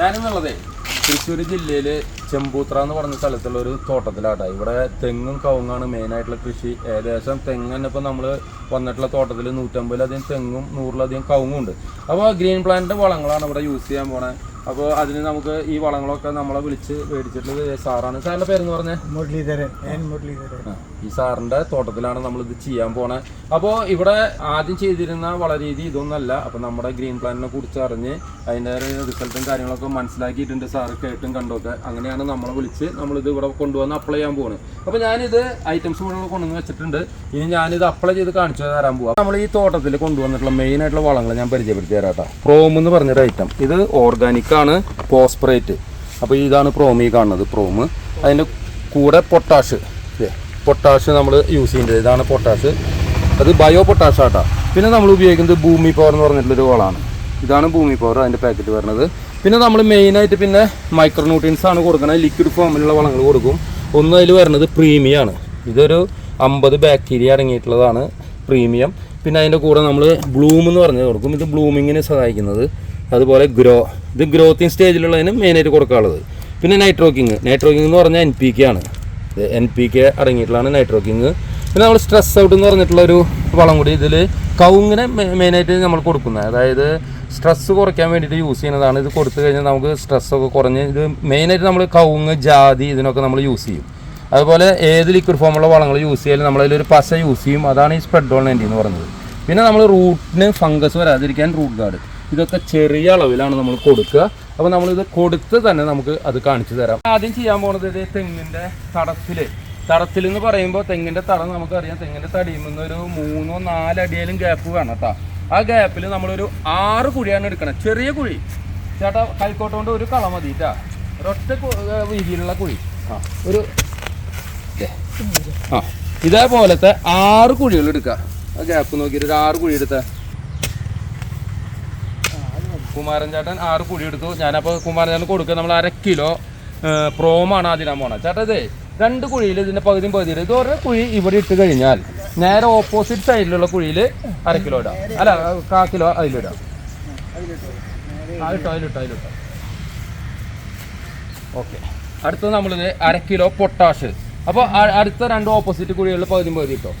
ഞാനിന്നുള്ളതേ തൃശ്ശൂർ ജില്ലയിൽ ചെമ്പൂത്ര എന്ന് പറഞ്ഞ സ്ഥലത്തുള്ള ഒരു തോട്ടത്തിലാട്ടാ. ഇവിടെ തെങ്ങും കവുങ്ങാണ് മെയിൻ ആയിട്ടുള്ള കൃഷി. ഏകദേശം തെങ്ങ് തന്നെ ഇപ്പൊ നമ്മൾ വന്നിട്ടുള്ള തോട്ടത്തിൽ നൂറ്റമ്പതിലധികം തെങ്ങും നൂറിലധികം കവുങ്ങും ഉണ്ട്. അപ്പോൾ ഗ്രീൻ പ്ലാന്റിന്റെ വളങ്ങളാണ് ഇവിടെ യൂസ് ചെയ്യാൻ പോണേ. അപ്പോൾ അതിന് നമുക്ക് ഈ വളങ്ങളൊക്കെ നമ്മളെ വിളിച്ച് മേടിച്ചിട്ടുള്ളത് സാറാണ്. സാറിന്റെ പേരെന്ന് പറഞ്ഞേ? മുരളീധരൻ മുരളീധരൻ. ഈ സാറിന്റെ തോട്ടത്തിലാണ് നമ്മൾ ഇത് ചെയ്യാൻ പോണേ. അപ്പോൾ ഇവിടെ ആദ്യം ചെയ്തിരുന്ന വളരീതി ഇതൊന്നല്ല. അപ്പോൾ നമ്മുടെ ഗ്രീൻ പ്ലാനിനെ കുറിച്ച് അറിഞ്ഞ് അതിന്റെ റിസൾട്ടും കാര്യങ്ങളൊക്കെ മനസ്സിലാക്കിയിട്ടുണ്ട് സാറ് കേട്ടും കണ്ടൊക്കെ. അങ്ങനെയാണ് നമ്മളെ വിളിച്ച് നമ്മളിത് ഇവിടെ കൊണ്ടുവന്ന് അപ്ലൈ ചെയ്യാൻ പോകുന്നത് അപ്പോൾ ഞാനിത് ഐറ്റംസ് മുഴുവൻ കൊണ്ടുവന്ന് വെച്ചിട്ടുണ്ട്. ഇനി ഞാനിത് അപ്ലൈ ചെയ്ത് കാണിച്ചു തരാൻ പോവാം. നമ്മൾ ഈ തോട്ടത്തിൽ കൊണ്ടുവന്നിട്ടുള്ള മെയിൻ ആയിട്ടുള്ള വളങ്ങൾ ഞാൻ പരിചയപ്പെടുത്തി തരാം കേട്ടോ പ്രോം എന്ന് പറഞ്ഞൊരു ഐറ്റം ഇത് ഓർഗാനിക് ആണ് പോസ്പ്രേറ്റ് അപ്പോൾ ഇതാണ് പ്രോമി കാണുന്നത് പ്രോമ് അതിന്റെ കൂടെ പൊട്ടാഷ് പൊട്ടാഷ് നമ്മൾ യൂസ് ചെയ്യുന്നത്. ഇതാണ് പൊട്ടാഷ് അത് ബയോ പൊട്ടാഷ് ആട്ടാ. പിന്നെ നമ്മൾ ഉപയോഗിക്കുന്നത് ഭൂമി പവർ എന്ന് പറഞ്ഞിട്ടുള്ളൊരു വളമാണ്. ഇതാണ് ഭൂമി പവർ അതിന്റെ പാക്കറ്റ് വരുന്നത്. പിന്നെ നമ്മൾ മെയിനായിട്ട് പിന്നെ മൈക്രോ ന്യൂട്രിയൻസ് ആണ് കൊടുക്കുന്നത് ലിക്വിഡ് ഫോമിലുള്ള വളങ്ങൾ കൊടുക്കും. ഒന്ന് അതിൽ വരുന്നത് പ്രീമിയമാണ് ഇതൊരു അമ്പത് ബാക്ടീരിയ അടങ്ങിയിട്ടുള്ളതാണ് പ്രീമിയം പിന്നെ അതിന്റെ കൂടെ നമ്മൾ ബ്ലൂം എന്ന് പറഞ്ഞത് കൊടുക്കും. ഇത് ബ്ലൂമിങ്ങിന് സഹായിക്കുന്നത്. അതുപോലെ ഗ്രോ ഇത് ഗ്രോത്തിങ് സ്റ്റേജിലുള്ളതിന് മെയിനായിട്ട് കൊടുക്കാനുള്ളത്. പിന്നെ നൈട്രോക്കിങ് നൈട്രോക്കിങ് എന്ന് പറഞ്ഞാൽ എൻ പി കെ ആണ്. എൻ പി കെ അടങ്ങിയിട്ടുള്ളതാണ് നൈട്രോക്കിങ് പിന്നെ നമ്മൾ സ്ട്രെസ് ഔട്ട് എന്ന് പറഞ്ഞിട്ടുള്ള ഒരു വളം കൂടി ഇതിൽ കവുങ്ങിനെ മെയിനായിട്ട് നമ്മൾ കൊടുക്കുന്നത്. അതായത് സ്ട്രെസ് കുറയ്ക്കാൻ വേണ്ടിയിട്ട് യൂസ് ചെയ്യുന്നതാണ്. ഇത് കൊടുത്തു കഴിഞ്ഞാൽ നമുക്ക് സ്ട്രെസ്സൊക്കെ കുറഞ്ഞ് ഇത് മെയിനായിട്ട് നമ്മൾ കൗങ്ങ് ജാതി ഇതിനൊക്കെ നമ്മൾ യൂസ് ചെയ്യും. അതുപോലെ ഏത് ലിക്വിഡ് ഫോമുള്ള വളങ്ങൾ യൂസ് ചെയ്യാലും നമ്മളതിലൊരു പശ യൂസ് ചെയ്യും. അതാണ് ഈ സ്പ്രെഡ് ഓൺ എന്ന് പറഞ്ഞത്. പിന്നെ നമ്മൾ റൂട്ടിന് ഫംഗസ് വരാതിരിക്കാൻ റൂട്ട് ഗാർഡ് ഇതൊക്കെ ചെറിയ അളവിലാണ് നമ്മൾ കൊടുക്കുക. അപ്പോൾ നമ്മളിത് കൊടുത്ത് തന്നെ നമുക്ക് അത് കാണിച്ചു തരാം. ആദ്യം ചെയ്യാൻ പോകുന്നത് ഇത് തെങ്ങിന്റെ തടത്തിൽ തടത്തിൽ എന്ന് പറയുമ്പോൾ തെങ്ങിന്റെ തടം നമുക്കറിയാം. തെങ്ങിന്റെ തടിയിൽ നിന്ന് ഒരു മൂന്നോ നാലടിയാലും ഗ്യാപ്പ് വേണം കേട്ടോ. ആ ഗ്യാപ്പിൽ നമ്മളൊരു ആറ് കുഴിയാണ് എടുക്കണം. ചെറിയ കുഴി. ചേട്ടാ കൈക്കോട്ട് കൊണ്ട് ഒരു കള മതി ഒരൊറ്റ വീതിയിലുള്ള കുഴി. ആ ഒരു. ആ ഇതേപോലത്തെ ആറ് കുഴികൾ എടുക്കുക. ആ ഗ്യാപ്പ് നോക്കിയിട്ട് ഒരു ആറ് കുഴി എടുത്ത. കുമാരൻ ചേട്ടൻ ആറ് കുഴി എടുത്തു. ഞാനപ്പോൾ കുമാരൻ ചേട്ടൻ കൊടുക്കുക. നമ്മൾ അര കിലോ പ്രോമാണ് ആദ്യം പോണത്. ചേട്ടാ ഇതേ രണ്ട് കുഴിയിൽ ഇതിന്റെ പകുതിയും പകുതി ഇത് ഓരോ കുഴി ഇവിടെ ഇട്ട് കഴിഞ്ഞാൽ നേരെ ഓപ്പോസിറ്റ് സൈഡിലുള്ള കുഴിയിൽ അര കിലോ ഇടാം. അല്ല കാ കിലോ അതിലിടാം അതിലിട്ടോ അതിലിട്ടോ അതിലിട്ടോ ഓക്കെ. അടുത്തത് നമ്മളിത് അര കിലോ പൊട്ടാഷ്. അപ്പോൾ അടുത്ത രണ്ട് ഓപ്പോസിറ്റ് കുഴികളിൽ പകുതിയും പകുതി ഇട്ടോ.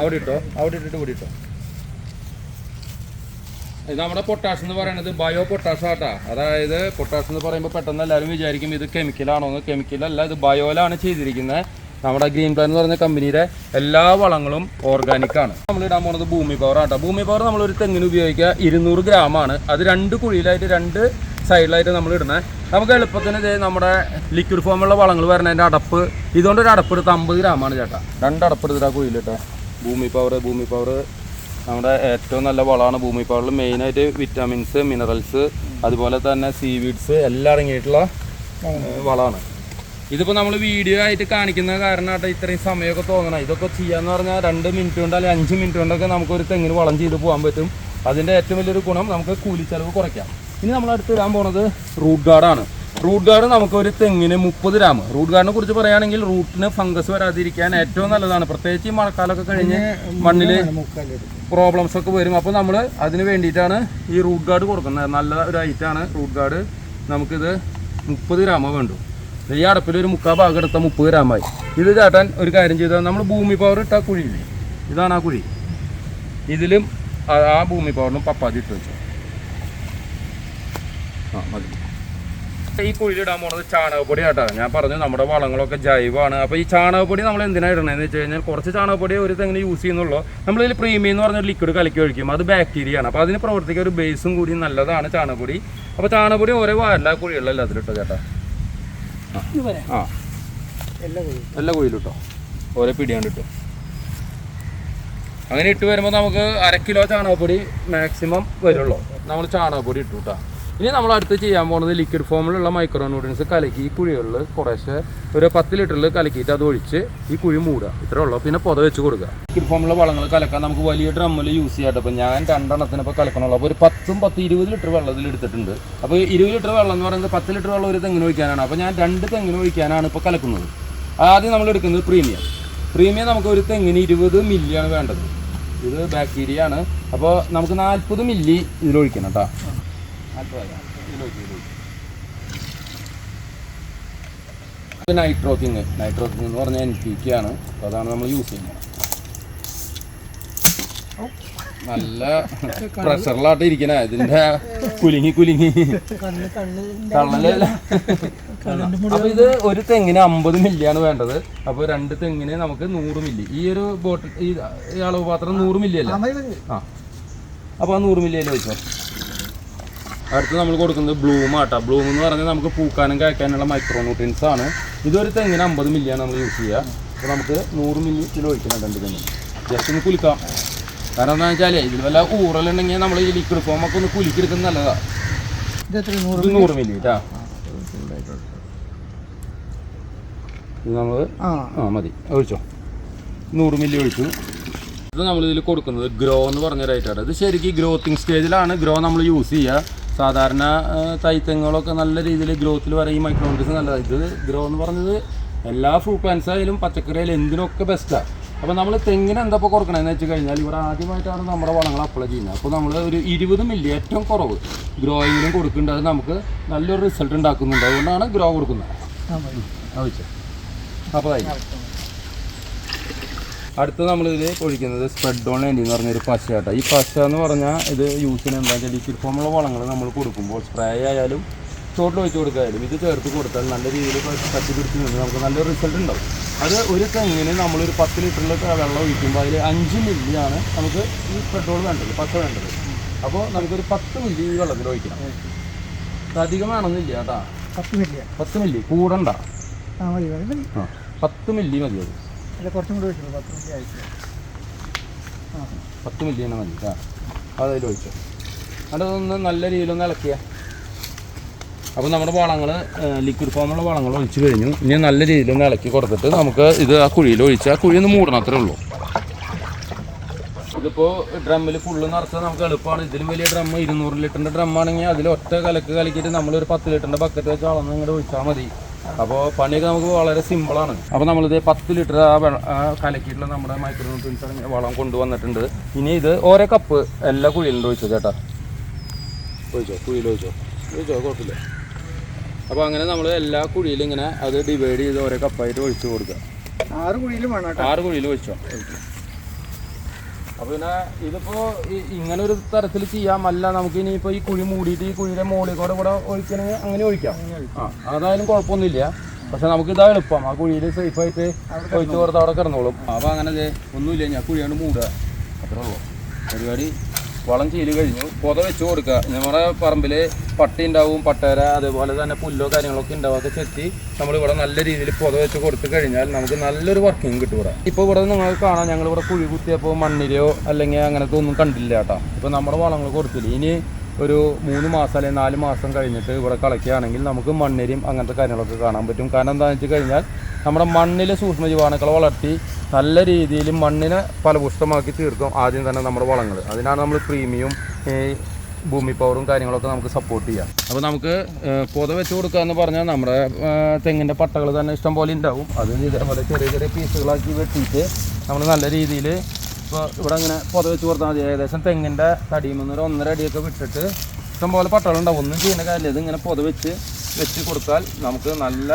അവിടെ ഇട്ടോ അവിടെ ഇട്ടിട്ട് ഇവിടെ ഇട്ടോ. നമ്മുടെ പൊട്ടാഷ് എന്ന് പറയുന്നത് ബയോ പൊട്ടാഷ് ആട്ടാ. അതായത് പൊട്ടാഷ് എന്ന് പറയുമ്പോൾ പെട്ടെന്ന് എല്ലാവരും വിചാരിക്കും ഇത് കെമിക്കലാണോ എന്ന്. കെമിക്കലല്ല ഇത് ബയോയിലാണ് ചെയ്തിരിക്കുന്നത് നമ്മുടെ ഗ്രീൻ പ്ലാൻ എന്ന് പറഞ്ഞ കമ്പനിയുടെ എല്ലാ വളങ്ങളും ഓർഗാനിക് ആണ്. നമ്മൾ ഇടാൻ പോകുന്നത് ഭൂമി പവർ ആട്ടോ. ഭൂമി പവർ നമ്മൾ ഒരു തെങ്ങിന് ഉപയോഗിക്കുക ഇരുന്നൂറ് ഗ്രാം ആണ്. അത് രണ്ട് കുഴിയിലായിട്ട് രണ്ട് സൈഡിലായിട്ട് നമ്മൾ ഇടുന്നത് നമുക്ക് എളുപ്പത്തിന് നമ്മുടെ ലിക്വിഡ് ഫോമുള്ള വളങ്ങൾ വരുന്നതിന്റെ അടപ്പ്. ഇതുകൊണ്ട് ഒരു അടപ്പ് എടുത്ത് അമ്പത് ഗ്രാമാണ് ചേട്ടാ. രണ്ട് അടപ്പ് എടുത്തിട്ടാണ് കുഴിയിലിട്ടോ. ഭൂമി പവർ ഭൂമി പവർ നമ്മുടെ ഏറ്റവും നല്ല വളമാണ് ഭൂമി മെയിനായിട്ട് വിറ്റാമിൻസ് മിനറൽസ് അതുപോലെ തന്നെ സീവീഡ്സ് എല്ലാം അടങ്ങിയിട്ടുള്ള വളമാണ്. ഇതിപ്പോൾ നമ്മൾ വീഡിയോ ആയിട്ട് കാണിക്കുന്ന കാരണം കാരണമായിട്ട് ഇത്രയും സമയമൊക്കെ തോന്നണം. ഇതൊക്കെ ചെയ്യാന്ന് പറഞ്ഞാൽ രണ്ട് മിനിറ്റ് കൊണ്ട് അല്ലെങ്കിൽ അഞ്ച് മിനിറ്റ് കൊണ്ടൊക്കെ നമുക്ക് ഒരു തെങ്ങിന് വളം ചെയ്ത് പോകാൻ പറ്റും. അതിന്റെ ഏറ്റവും വലിയൊരു ഗുണം നമുക്ക് കൂലിച്ചെലവ് കുറയ്ക്കാം. ഇനി നമ്മൾ അടുത്ത് ഇടാൻ പോണത് റൂട്ട് ഗാർഡാണ് റൂട്ട് ഗാർഡ് നമുക്ക് ഒരു തെങ്ങിന് മുപ്പത് ഗ്രാം. റൂട്ട് ഗാർഡിനെ കുറിച്ച് പറയുകയാണെങ്കിൽ റൂട്ടിന് ഫംഗസ് വരാതിരിക്കാൻ ഏറ്റവും നല്ലതാണ്. പ്രത്യേകിച്ച് ഈ മഴക്കാലമൊക്കെ കഴിഞ്ഞ് മണ്ണിൽ പ്രോബ്ലംസ് ഒക്കെ വരും. അപ്പോൾ നമ്മൾ അതിന് വേണ്ടിയിട്ടാണ് ഈ റൂട്ട് ഗാർഡ് കൊടുക്കുന്നത്. നല്ല ഒരു ഐറ്റാണ് റൂട്ട് ഗാർഡ്. നമുക്കിത് മുപ്പത് ഗ്രാമ വേണ്ടു. ഈ അടപ്പിൽ ഒരു മുക്കാൽ ഭാഗം എടുത്ത മുപ്പത് ഗ്രാമായി. ഇത് ചേട്ടൻ ഒരു കാര്യം ചെയ്താൽ നമ്മൾ ഭൂമി പവർ ഇട്ട കുഴിയില്ലേ? ഇതാണ് ആ കുഴി. ഇതിലും ആ- ആ ഭൂമി പവറിനും പപ്പാതി ഇട്ട് വെച്ചു. ആ മതി. ഈ കുഴിയിലിടാൻ പോണത് ചാണകപ്പൊടി കേട്ടോ ഞാൻ പറഞ്ഞു നമ്മുടെ വളങ്ങളൊക്കെ ജൈവമാണ് അപ്പോൾ ഈ ചാണകപ്പൊടി നമ്മൾ എന്തിനാ ഇടണതെന്ന് വെച്ച് കഴിഞ്ഞാൽ കുറച്ച് ചാണകപ്പൊടി ഒരു തെങ്ങനെ യൂസ് ചെയ്യുന്നുള്ളൂ. ഇതിൽ പ്രീമിയം എന്ന് പറഞ്ഞ ലിക്വിഡ് കലക്കി ഒഴിക്കും. അത് ബാക്ടീരിയ ആണ്. അപ്പോൾ അതിന് പ്രവർത്തിക്കാൻ ഒരു ബേസും കൂടി നല്ലതാണ് ചാണകപ്പൊടി. അപ്പോൾ ചാണകപ്പൊടി ഓരോ എല്ലാ കുഴികളിലും അതിലിട്ടോ ചേട്ടാ? ആ. എല്ലാ കുഴിയും എല്ലാ കുഴിയിലിട്ടോ ഓരോ പിടിയാണ് ഇട്ടു. അങ്ങനെ ഇട്ട് വരുമ്പോൾ നമുക്ക് അര കിലോ ചാണകപ്പൊടി മാക്സിമം വരുള്ളൂ. നമ്മൾ ചാണകപ്പൊടി ഇട്ടു കേട്ടോ ഇനി നമ്മൾ അടുത്ത് ചെയ്യാൻ പോകുന്നത് ലിക്വിഡ് ഫോമിലുള്ള മൈക്രോ ന്യൂട്രിയൻസ് കലക്കി ഈ കുഴികളിൽ കുറേശ്ശെ ഒരു പത്ത് ലിറ്ററിൽ കലക്കിയിട്ട് അത് ഒഴിച്ച് ഈ കുഴി മൂടുക. ഇത്രേ ഉള്ളൂ. പിന്നെ പുത വെച്ച് കൊടുക്കുക. ലിക്വിഡ് ഫോമിലുള്ള വളങ്ങൾ കലക്കാൻ നമുക്ക് വലിയ ഡ്രമ്മിൽ യൂസ് ചെയ്യാട്ടോ അപ്പോൾ ഞാൻ രണ്ടെണ്ണത്തിന് ഇപ്പോൾ കലക്കണുള്ളൂ. അപ്പോൾ ഒരു പത്തും പത്ത് ഇരുപത് ലിറ്റർ വെള്ളത്തിൽ എടുത്തിട്ടുണ്ട്. അപ്പോൾ ഇരുപത് ലിറ്റർ വെള്ളം എന്ന് പറയുന്നത് പത്ത് ലിറ്റർ വെള്ളം ഒരു തെങ്ങിന് ഒഴിക്കാനാണ്. അപ്പോൾ ഞാൻ രണ്ട് തെങ്ങിന് ഒഴിക്കാനാണ് ഇപ്പോൾ കലക്കുന്നത്. ആദ്യം നമ്മൾ എടുക്കുന്നത് പ്രീമിയം പ്രീമിയം നമുക്ക് ഒരു തെങ്ങിന് ഇരുപത് മില്ലിയാണ് വേണ്ടത്. ഇത് ബാക്ടീരിയ ആണ്. അപ്പോൾ നമുക്ക് നാൽപ്പത് മില്ലി ഇതിലൊഴിക്കണം കേട്ടോ. നൈട്രോക്കിങ് നൈട്രോക്കിങ് എന്ന് പറഞ്ഞാൽ എൻ പി കെ ആണ്. അപ്പോൾ അതാണ് നമ്മൾ യൂസ് ചെയ്യുന്നത്. നല്ല പ്രഷറിലാട്ട് ഇരിക്കണേ. ഇതിന്റെ കുലുങ്ങി കുലുങ്ങി. കള്ളലല്ല അപ്പൊ ഇത് ഒരു തെങ്ങിന് അമ്പത് മില്ലിയാണ് വേണ്ടത്. അപ്പൊ രണ്ട് തെങ്ങിന് നമുക്ക് നൂറ് മില്ലി ഈ ഒരു ബോട്ടിൽ ഈ അളവ് പാത്രം നൂറ് മില്ലി അല്ലേ? ആ. അപ്പൊ ആ നൂറ് മില്ലിയിൽ വെച്ചോ അടുത്ത് നമ്മൾ കൊടുക്കുന്നത് ബ്ലൂം ആട്ടാ. ബ്ലൂം എന്ന് പറഞ്ഞാൽ നമുക്ക് പൂക്കാനും കായ്ക്കാനുള്ള മൈക്രോ ന്യൂട്രിയൻസ് ആണ്. ഇതൊരു തെങ്ങിന് അമ്പത് മില്ലിയാണ് നമ്മൾ യൂസ് ചെയ്യുക. അപ്പോൾ നമുക്ക് നൂറ് മില്ലി കിലോ ഒഴിക്കുന്നുണ്ട് രണ്ട് തെങ്ങിന് ജസ്റ്റ് ഒന്ന് കുലിക്കാം. കാരണം എന്താ വെച്ചാൽ ഇതിൽ വല്ല ഊറലുണ്ടെങ്കിൽ നമ്മൾ ഈ ലിക്വിഡ് ഫോം ഒക്കെ ഒന്ന് കുലുക്കിയെടുക്കുന്നത് നല്ലതാണ് നൂറ് മില്ലി? കേട്ടാ നമ്മൾ ആ ആ. മതി. ഒഴിച്ചോ. നൂറ് മില്ലി ഒഴിച്ചു. ഇത് നമ്മൾ ഇതിൽ കൊടുക്കുന്നത് ഗ്രോ എന്ന് പറഞ്ഞ റേറ്റാണ് ഇത് ശരിക്കും ഗ്രോത്തിങ് സ്റ്റേജിലാണ് ഗ്രോ നമ്മൾ യൂസ് ചെയ്യുക. സാധാരണ തൈത്തങ്ങളൊക്കെ നല്ല രീതിയിൽ ഗ്രോത്തിൽ വരെ ഈ മൈക്രോൺസ് നല്ലതാണ് ഇത് ഗ്രോ എന്ന് പറഞ്ഞത് എല്ലാ ഫ്രൂട്ട് പ്ലാന്റ്സ് ആയാലും പച്ചക്കറി ആയാലും എന്തിനൊക്കെ ബെസ്റ്റാണ് അപ്പോൾ നമ്മൾ തെങ്ങിന് എന്താ ഇപ്പോൾ കൊടുക്കണമെന്ന് വെച്ച് കഴിഞ്ഞാൽ ഇവിടെ ആദ്യമായിട്ടാണ് നമ്മുടെ വളങ്ങൾ അപ്ലൈ ചെയ്യുന്നത്. അപ്പോൾ നമ്മൾ ഒരു ഇരുപത് മില്ലി ഏറ്റവും കുറവ് ഗ്രോയിങ്ങിനും കൊടുക്കേണ്ടത് അത് നമുക്ക് നല്ലൊരു റിസൾട്ട് ഉണ്ടാക്കുന്നുണ്ട്. അതുകൊണ്ടാണ് ഗ്രോ കൊടുക്കുന്നത്. ആവശ്യം അപ്പോൾ അടുത്ത് നമ്മളിതിൽ ഒഴിക്കുന്നത് സ്പ്രെഡ് ഓൺ എൻഡി എന്ന് പറഞ്ഞൊരു പശയാട്ടോ. ഈ പശ എന്ന് പറഞ്ഞാൽ ഇത് യൂസിന് എന്താ വെച്ചാൽ ലിക്വിഡ് ഫോമുള്ള വളങ്ങൾ നമ്മൾ കൊടുക്കുമ്പോൾ സ്പ്രേ ആയാലും ചോട്ടിൽ ഒഴിച്ച് കൊടുക്കായാലും ഇത് ചേർത്ത് കൊടുത്താൽ നല്ല രീതിയിൽ പറ്റി പിടിച്ച് നിന്ന് നമുക്ക് നല്ലൊരു റിസൾട്ട് ഉണ്ടാവും. അത് ഒരു തെങ്ങിന് നമ്മളൊരു പത്ത് ലിറ്ററിൽ വെള്ളം ഒഴിക്കുമ്പോൾ അതിൽ അഞ്ച് മില്ലിയാണ് നമുക്ക് ഈ പെട്രോൾ വേണ്ടത് പച്ച വേണ്ടത്. അപ്പോൾ നമുക്കൊരു പത്ത് മില്ലി ഈ വെള്ളത്തിൽ ഒഴിക്കണം. അധികം വേണമെന്നില്ല കേട്ടാ. പത്ത് മില്ലി പത്ത് മില്ലി കൂടണ്ട. പത്ത് മില്ലി മതി അത്. അല്ല കുറച്ചും കൂടി വെച്ചോളൂ പത്ത് മില്ലി ആയിട്ടില്ല ആ. പത്ത് മില്ലി തന്നെ മതി കേട്ടോ അതതിൽ ഒഴിച്ചു. അതൊന്ന് നല്ല രീതിയിലൊന്ന് ഇളക്കിയ. അപ്പോൾ നമ്മുടെ വളങ്ങൾ ലിക്വിഡ് ഫോമുള്ള വളങ്ങൾ ഒഴിച്ച് കഴിഞ്ഞു. ഇനി നല്ല രീതിയിലൊന്ന് ഇളക്കി കൊടുത്തിട്ട് നമുക്ക് ഇത് ആ കുഴിയിൽ ഒഴിച്ച് ആ കുഴി ഒന്ന് മൂടണം അത്രേ ഉള്ളൂ. ഇതിപ്പോൾ ഡ്രമ്മിൽ ഫുള്ള് നിറച്ചാൽ നമുക്ക് എളുപ്പമാണ് ഇതിലും വലിയ ഡ്രം ഇരുന്നൂറ് ലിറ്ററിന്റെ ഡ്രം ആണെങ്കിൽ അതിൽ ഒറ്റ കലക്ക് കലക്കിയിട്ട് നമ്മളൊരു പത്ത് ലിറ്ററിന്റെ ബക്കറ്റ് വെച്ച് അളന്ന് ഇങ്ങോട്ട് ഒഴിച്ചാൽ മതി. അപ്പോൾ പണിയൊക്കെ നമുക്ക് വളരെ സിമ്പിളാണ് അപ്പോൾ നമ്മളിത് പത്ത് ലിറ്റർ ആ കലക്കിയിട്ടുള്ള നമ്മുടെ മൈക്രോ ന്യൂട്രിയൻസ് വളം കൊണ്ടുവന്നിട്ടുണ്ട്. ഇനി ഇത് ഓരോ കപ്പ് എല്ലാ കുഴിയിലും ഒഴിച്ചോ ചേട്ടാ ഒഴിച്ചോ? കുഴിയിൽ ഒഴിച്ചോ? ഒഴിച്ചോ? കുഴപ്പമില്ല. അപ്പോൾ അങ്ങനെ നമ്മൾ എല്ലാ കുഴിയിലും ഇങ്ങനെ അത് ഡിവൈഡ് ചെയ്ത് ഓരോ കപ്പായിട്ട് ഒഴിച്ച് കൊടുക്കുക. ആറ് കുഴിയിലും വേണം ആറ് കുഴിയിൽ ഒഴിച്ചോ? അപ്പൊ പിന്നെ ഇതിപ്പോ ഇങ്ങനെ ഒരു തരത്തിൽ ചെയ്യാമല്ല നമുക്ക് ഇനിയിപ്പോ ഈ കുഴി മൂടിയിട്ട് ഈ കുഴിയുടെ മുകളിൽ കൂടെ കൂടെ ഒഴിക്കണമെങ്കിൽ അങ്ങനെ ഒഴിക്കാം. ആ അതായാലും കുഴപ്പമൊന്നുമില്ല. പക്ഷെ നമുക്ക് ഇതാ എളുപ്പം. ആ കുഴിയിൽ സേഫ് ആയിട്ട് ഒഴിച്ചു കൊടുത്ത് അവിടെ കിടന്നോളും. അപ്പൊ അങ്ങനെ ഒന്നുമില്ല ഞാൻ കുഴിയാണ് മൂടുക. അത്രേ ഉള്ളൂ. പരിപാടി വളം ചെയ്ത് കഴിഞ്ഞു. പൊത വെച്ച് കൊടുക്കുക. നമ്മുടെ പറമ്പിൽ പട്ടി ഉണ്ടാവും പട്ടേര അതേപോലെ തന്നെ പുല്ലോ കാര്യങ്ങളൊക്കെ അതൊക്കെ ചെത്തി നമ്മളിവിടെ നല്ല രീതിയിൽ പൊത വെച്ച് കൊടുത്തു കഴിഞ്ഞാൽ നമുക്ക് നല്ലൊരു വർക്കിംഗ് കിട്ടും ഇവിടെ. ഇപ്പോൾ ഇവിടെ നിങ്ങൾക്ക് കാണാം ഞങ്ങൾ ഇവിടെ കുഴി കുത്തിയപ്പോൾ മണ്ണിരയോ അല്ലെങ്കിൽ അങ്ങനത്തെ ഒന്നും കണ്ടില്ല കേട്ടോ. ഇപ്പോൾ നമ്മുടെ വളങ്ങൾ കൊടുത്തില്ല. ഇനി ഒരു മൂന്ന് മാസം അല്ലെങ്കിൽ നാല് മാസം കഴിഞ്ഞിട്ട് ഇവിടെ കളയ്ക്കുകയാണെങ്കിൽ നമുക്ക് മണ്ണിരയും അങ്ങനത്തെ കാര്യങ്ങളൊക്കെ കാണാൻ പറ്റും. കാരണം എന്താണെന്ന് വെച്ച് കഴിഞ്ഞാൽ നമ്മുടെ മണ്ണിലെ സൂക്ഷ്മജീവാണുക്കളെ വളർത്തി നല്ല രീതിയിൽ മണ്ണിനെ ഫലപുഷ്ടമാക്കി തീർക്കും ആദ്യം തന്നെ നമ്മുടെ വളങ്ങൾ. അതിനാണ് നമ്മൾ പ്രീമിയം ഭൂമി പവറും കാര്യങ്ങളൊക്കെ നമുക്ക് സപ്പോർട്ട് ചെയ്യാം. അപ്പോൾ നമുക്ക് പൊത വെച്ച് കൊടുക്കുക എന്ന് പറഞ്ഞാൽ നമ്മുടെ തെങ്ങിന്റെ പട്ടകൾ തന്നെ ഇഷ്ടം പോലെ ഉണ്ടാവും. അത് ഇതേപോലെ ചെറിയ ചെറിയ പീസുകളാക്കി വെട്ടിയിട്ട് നമ്മൾ നല്ല രീതിയിൽ ഇപ്പോൾ ഇവിടെ അങ്ങനെ പൊത വെച്ച് കൊടുത്താൽ മതി. ഏകദേശം തെങ്ങിന്റെ തടിയുമെന്ന് ഒരു ഒന്നര അടിയൊക്കെ വിട്ടിട്ട് ഇഷ്ടംപോലെ പട്ടകളുണ്ടാവും ഒന്നും ചെയ്യുന്ന കാര്യമില്ല. ഇത് ഇങ്ങനെ പൊത വെച്ച് വെച്ച് കൊടുത്താൽ നമുക്ക് നല്ല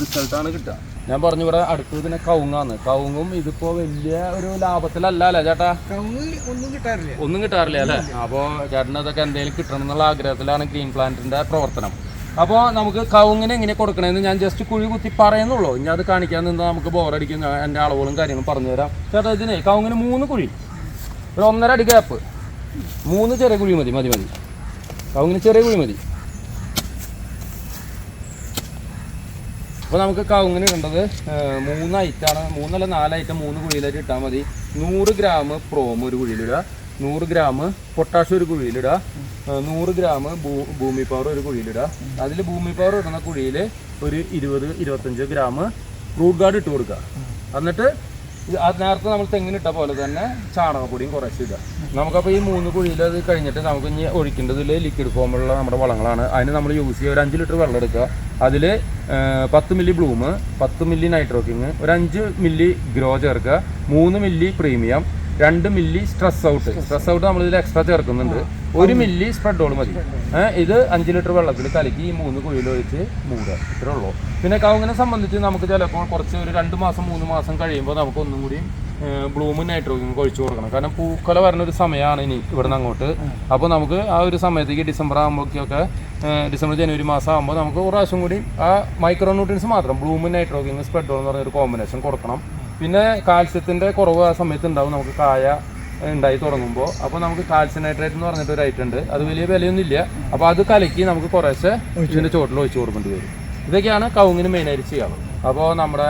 റിസൾട്ടാണ് കിട്ടുക. ഞാൻ പറഞ്ഞു ഇവിടെ അടുത്തത് പിന്നെ കവുങ്ങാന്ന്. കവുങ്ങും ഇതിപ്പോ വലിയ ഒരു ലാഭത്തിലല്ല അല്ലേ ചേട്ടാ? ഒന്നും കിട്ടാറില്ല. ഒന്നും കിട്ടാറില്ല അല്ലേ? അപ്പോൾ ചേട്ടന് ഇതൊക്കെ എന്തെങ്കിലും കിട്ടണം എന്നുള്ള ആഗ്രഹത്തിലാണ് ഗ്രീൻ പ്ലാന്റിന്റെ പ്രവർത്തനം. അപ്പോൾ നമുക്ക് കവുങ്ങിന് എങ്ങനെ കൊടുക്കണമെന്ന് ഞാൻ ജസ്റ്റ് കുഴി കുത്തി പറയുന്നുള്ളൂ. ഇനി അത് കാണിക്കാൻ നിന്ന് നമുക്ക് ബോറടിക്കുന്ന എന്റെ അളവുകളും കാര്യങ്ങളും പറഞ്ഞു തരാം. ചേട്ടാ ഇതിനെ കവുങ്ങിന് മൂന്ന് കുഴി. ഒരു ഒന്നര അടി ഗ്യാപ്പ് മൂന്ന് ചെറിയ കുഴി മതി മതി മതി. കവുങ്ങിന് ചെറിയ കുഴി മതി. അപ്പോൾ നമുക്ക് കവുങ്ങിന് ഇടേണ്ടത് മൂന്ന് ഐറ്റാണ് മൂന്നല്ല നാല് ഐറ്റം മൂന്ന് കുഴിയിലായിട്ട് ഇട്ടാൽ മതി. നൂറ് ഗ്രാം പ്രോം ഒരു കുഴിയിലിടുക. നൂറ് ഗ്രാം പൊട്ടാഷ് ഒരു കുഴിയിലിടുക നൂറ് ഗ്രാം ഭൂമി പവർ ഒരു കുഴിയിലിടുക അതിൽ ഭൂമി പവർ ഇടുന്ന കുഴിയിൽ ഒരു ഇരുപത് ഇരുപത്തഞ്ച് ഗ്രാം റൂട്ട് ഗാർഡ് ഇട്ട് കൊടുക്കുക. എന്നിട്ട് നേരത്തെ നമ്മൾ തെങ്ങിനിട്ട പോലെ തന്നെ ചാണകപ്പൊടിയും കുറച്ച് ഇടുക. നമുക്കപ്പോൾ ഈ മൂന്ന് കുഴിയിൽ അത് കഴിഞ്ഞിട്ട് നമുക്ക് ഇനി ഒഴിക്കേണ്ടതിൽ ലിക്വിഡ് ഫോമുള്ള നമ്മുടെ വളങ്ങളാണ്. അതിന് നമ്മൾ യൂസ് ചെയ്യുക. ഒരു അഞ്ച് ലിറ്റർ വെള്ളം എടുക്കുക. അതിൽ പത്ത് മില്ലി ബ്ലൂം പത്ത് മില്ലി നൈട്രോക്കിങ് ഒരു അഞ്ച് മില്ലി ഗ്രോ ചേർക്കുക. മൂന്ന് മില്ലി പ്രീമിയം രണ്ട് milli stress out stress out നമ്മൾ ഇതിൽ എക്സ്ട്രാ ചേർക്കുന്നുണ്ട്. ഒരു മില്ലി സ്പ്രെഡോൾ മതി. ഇത് അഞ്ച് ലിറ്റർ വെള്ളത്തിൽ കലക്കി ഈ മൂന്ന് കുഴിയിൽ ഒഴിച്ച് മൂടുക. ഇത്രേ ഉള്ളൂ. പിന്നെ കവുങ്ങിനെ സംബന്ധിച്ച് നമുക്ക് ചിലപ്പോൾ കുറച്ച് ഒരു രണ്ട് മാസം മൂന്ന് മാസം കഴിയുമ്പോൾ നമുക്ക് ഒന്നും കൂടി ബ്ലൂമും നൈട്രോജനും ഒഴിച്ചു കൊടുക്കണം. കാരണം പൂക്കല വരുന്ന ഒരു സമയമാണ് ഇനി ഇവിടുന്ന് അങ്ങോട്ട്. അപ്പോൾ നമുക്ക് ആ ഒരു സമയത്തേക്ക് ഡിസംബർ ആകുമ്പോഴൊക്കെ ഡിസംബർ ജനുവരി മാസം ആകുമ്പോൾ നമുക്ക് ഒരു പ്രാവശ്യം കൂടി ആ മൈക്രോ ന്യൂട്രിയൻസ് മാത്രം ബ്ലൂമും നൈട്രോജനും സ്പ്രെഡോൾ എന്ന് പറഞ്ഞ ഒരു കോമ്പിനേഷൻ കൊടുക്കണം. പിന്നെ കാൽസ്യത്തിന്റെ കുറവ് ആ സമയത്ത് ഉണ്ടാവും. നമുക്ക് കായ ഉണ്ടായി തുടങ്ങുമ്പോൾ അപ്പോൾ നമുക്ക് കാൽസ്യം നൈട്രേറ്റ് എന്ന് പറഞ്ഞിട്ട് ഒരു ഐറ്റം ഉണ്ട്. അത് വലിയ വിലയൊന്നും ഇല്ല. അപ്പോൾ അത് കലക്കി നമുക്ക് കുറേശ്ശെ ഇതിന്റെ ചോട്ടിൽ ഒഴിച്ചു കൊടുക്കേണ്ടി വരും. ഇതൊക്കെയാണ് കവുങ്ങിന് മെയിനായിട്ട് ചെയ്യാറ് അപ്പോൾ നമ്മുടെ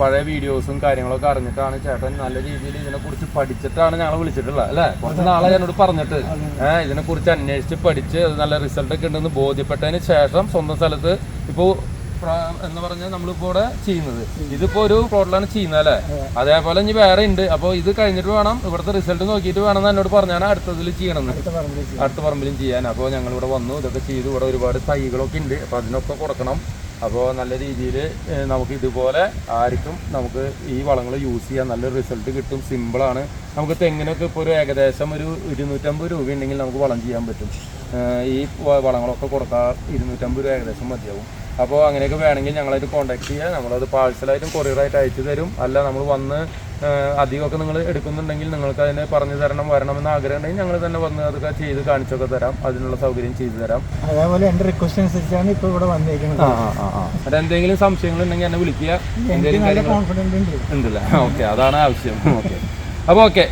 പഴയ വീഡിയോസും കാര്യങ്ങളൊക്കെ അറിഞ്ഞിട്ടാണ് ചേട്ടൻ നല്ല രീതിയിൽ ഇതിനെക്കുറിച്ച് പഠിച്ചിട്ടാണ് ഞങ്ങൾ വിളിച്ചിട്ടുള്ളത് അല്ലേ? കുറച്ച് നാളെ എന്നോട് പറഞ്ഞിട്ട്. ഏഹ്, ഇതിനെക്കുറിച്ച് അന്വേഷിച്ച് പഠിച്ച് അത് നല്ല റിസൾട്ടൊക്കെ ഉണ്ടെന്ന് ബോധ്യപ്പെട്ടതിന് ശേഷം സ്വന്തം സ്ഥലത്ത് ഇപ്പോൾ എന്ന് പറഞ്ഞാൽ നമ്മളിപ്പോ ഇവിടെ ചെയ്യുന്നത്. ഇതിപ്പോ ഒരു പ്ലോട്ടിലാണ് ചെയ്യുന്നത് അല്ലേ? അതേപോലെ ഇനി വേറെ ഉണ്ട്. അപ്പോൾ ഇത് കഴിഞ്ഞിട്ട് വേണം ഇവിടുത്തെ റിസൾട്ട് നോക്കിയിട്ട് വേണം എന്ന് എന്നോട് പറഞ്ഞാണ് അടുത്തതിൽ ചെയ്യണമെന്ന് അടുത്ത പറമ്പിലും ചെയ്യാൻ. അപ്പോൾ ഞങ്ങൾ ഇവിടെ വന്നു. ഇതൊക്കെ ചെയ്തു. ഇവിടെ ഒരുപാട് തൈകളൊക്കെ ഉണ്ട്. അപ്പോൾ അതിനൊക്കെ കൊടുക്കണം. അപ്പോൾ നല്ല രീതിയിൽ നമുക്ക് ഇതുപോലെ ആർക്കും നമുക്ക് ഈ വളങ്ങൾ യൂസ് ചെയ്യാൻ നല്ല റിസൾട്ട് കിട്ടും. സിമ്പിളാണ് നമുക്ക് തെങ്ങിനൊക്കെ ഇപ്പോൾ ഒരു ഏകദേശം ഒരു ഇരുന്നൂറ്റമ്പത് രൂപ ഉണ്ടെങ്കിൽ നമുക്ക് വളം ചെയ്യാൻ പറ്റും. ഈ വളങ്ങളൊക്കെ കൊടുത്താൽ ഇരുന്നൂറ്റമ്പത് രൂപ ഏകദേശം മതിയാവും. അപ്പോൾ അങ്ങനെയൊക്കെ വേണമെങ്കിൽ ഞങ്ങളായിട്ട് കോൺടാക്ട് ചെയ്യുക നമ്മളത് പാഴ്സലായിട്ടും കൊറിയറായിട്ട് അയച്ചു തരും. അല്ല നമ്മൾ വന്ന് അധികമൊക്കെ നിങ്ങൾ എടുക്കുന്നുണ്ടെങ്കിൽ നിങ്ങൾക്ക് അതിനെ പറഞ്ഞു തരണം വരണമെന്ന് ആഗ്രഹം ഉണ്ടെങ്കിൽ ഞങ്ങൾ തന്നെ വന്ന് അതൊക്കെ ചെയ്ത് കാണിച്ചൊക്കെ തരാം. അതിനുള്ള സൗകര്യം ചെയ്തു തരാം. അതേപോലെ എന്റെ റിക്വസ്റ്റ് അനുസരിച്ചാണ് ഇപ്പോൾ ഇവിടെ വന്നിരിക്കുന്നത് ആ ആ ആ ആ. എന്തെങ്കിലും സംശയങ്ങൾ ഉണ്ടെങ്കിൽ എന്നെ വിളിക്കുക. എന്തെങ്കിലും ഉണ്ടല്ലേ? ഓക്കെ അതാണ് ആവശ്യം. ഓക്കെ. അപ്പോൾ ഓക്കെ.